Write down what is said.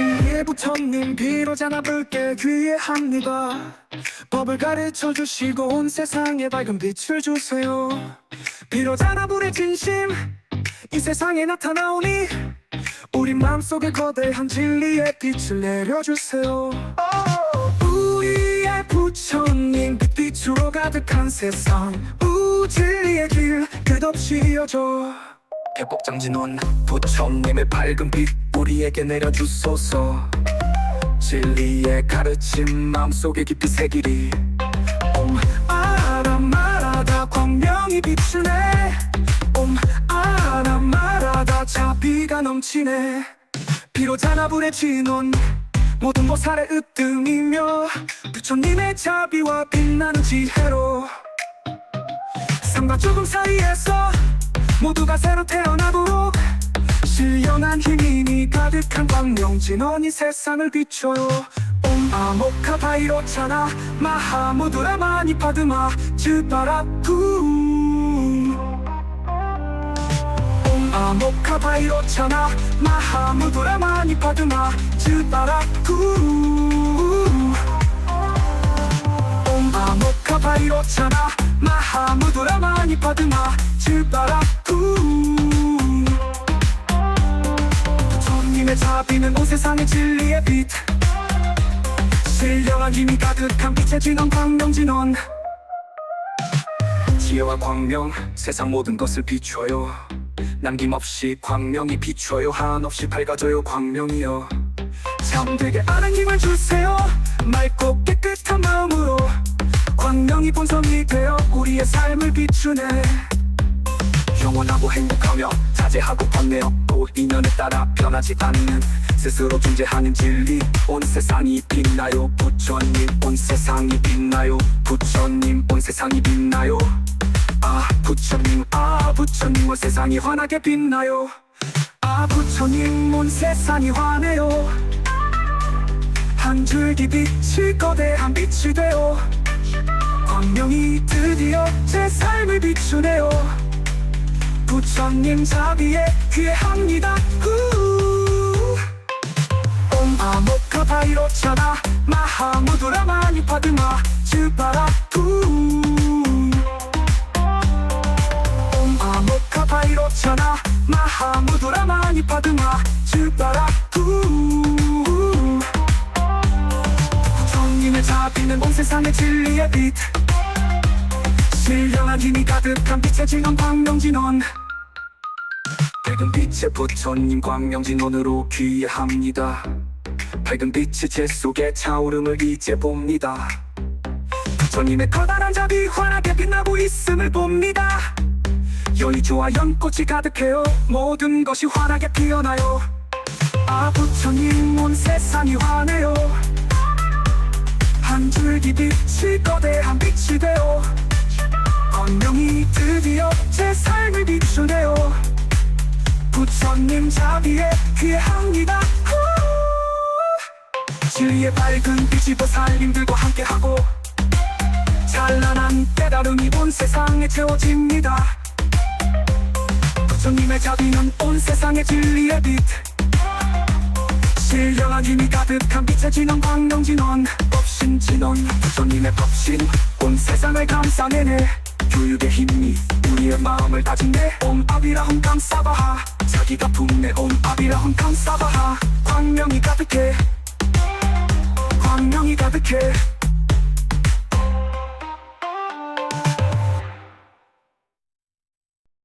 진리의 부처님 비로자나 붉게 귀해합니다 법을 가르쳐 주시고 온 세상에 밝은 빛을 주세요. 비로자나 불의 진심 이 세상에 나타나오니 우리 마음속에 거대한 진리의 빛을 내려주세요. 우리의 부처님 빛빛으로 가득한 세상 우 진리의 길 끝없이 이어져. 백법장진원 부처님의 밝은 빛 우리에게 내려주소서. 진리의 가르침 마음속에 깊이 새기리 옴 아라마라다 광명이 비추네. 옴 아라마라다 자비가 넘치네. 비로자나 불의 진원 모든 보살의 으뜸이며 부처님의 자비와 빛나는 지혜로 삶과 죽음 사이에서 모두가 새로 태어나도록 신령한 힘이 가득한 광명 진원이 세상을 비춰요. 옴 아모카 바이로차나 마하무드라 마니 파드마 즈바라쿠 옴 아모카 바이로차나 마하무드라 마니 파드마 즈바라쿠 옴 아모카 바이로차나 마하무드라 마니 파드마 즈바라쿠 부처님의 자비는 온 세상의 진리의 빛. 신령한 힘이 가득한 빛의 진원 광명진원. 지혜와 광명 세상 모든 것을 비춰요. 남김없이 광명이 비춰요. 한없이 밝아져요 광명이여. 참되게 아는 힘을 주세요. 맑고 깨끗한 마음으로. 광명이 본성이 되어 우리의 삶을 비추네 영원하고 행복하며 자제하고 번뇌 또 인연에 따라 변하지 않는 스스로 존재하는 진리. 온 세상이 빛나요. 부처님 온 세상이 빛나요. 부처님 온 세상이 빛나요. 아 부처님 아 부처님 온 세상이 환하게 빛나요. 아 부처님 온 세상이 환해요. 한 줄기 빛이 거대한 빛이 되어 광명이 드디어 제 삶을 비추네요 부처님 자비에 귀합니다. 아모카 바이로차나 마하무드라 마니 파드마. 즈바라. 후. 옴 아모카 바이로차나 마하무드라 마니 파드마. 즈바라. 후. 부처님의 자비는 온 세상의 진리의 빛. 신령한 힘이 가득한 빛의 진원 광명진원 밝은 빛의 부처님 광명진원으로 귀해합니다. 밝은 빛이 제 속에 차오름을 이제 봅니다. 부처님의 커다란 자비 환하게 빛나고 있음을 봅니다. 여의주와 연꽃이 가득해요. 모든 것이 환하게 피어나요. 아 부처님 온 세상이 환해요. 한 줄기 빛이 거대한 빛이 되어 광명이 드디어 제 삶을 비추네요 부처님 자비에 귀합니다. 후. 진리의 밝은 빛이 보살님들과 함께하고 찬란한 깨달음이 온 세상에 채워집니다. 부처님의 자비는 온 세상의 진리의 빛. 신령한 힘이 가득한 빛의 진원 광명진원 법신 진원 부처님의 법신. 온 세상을 감싸내네. 교육의 힘이 우리의 마음을 다진네 옴 아비라홈 감사바하 자기가 품네 옴 아비라홈 감사바하. 광명이 가득해. 광명이 가득해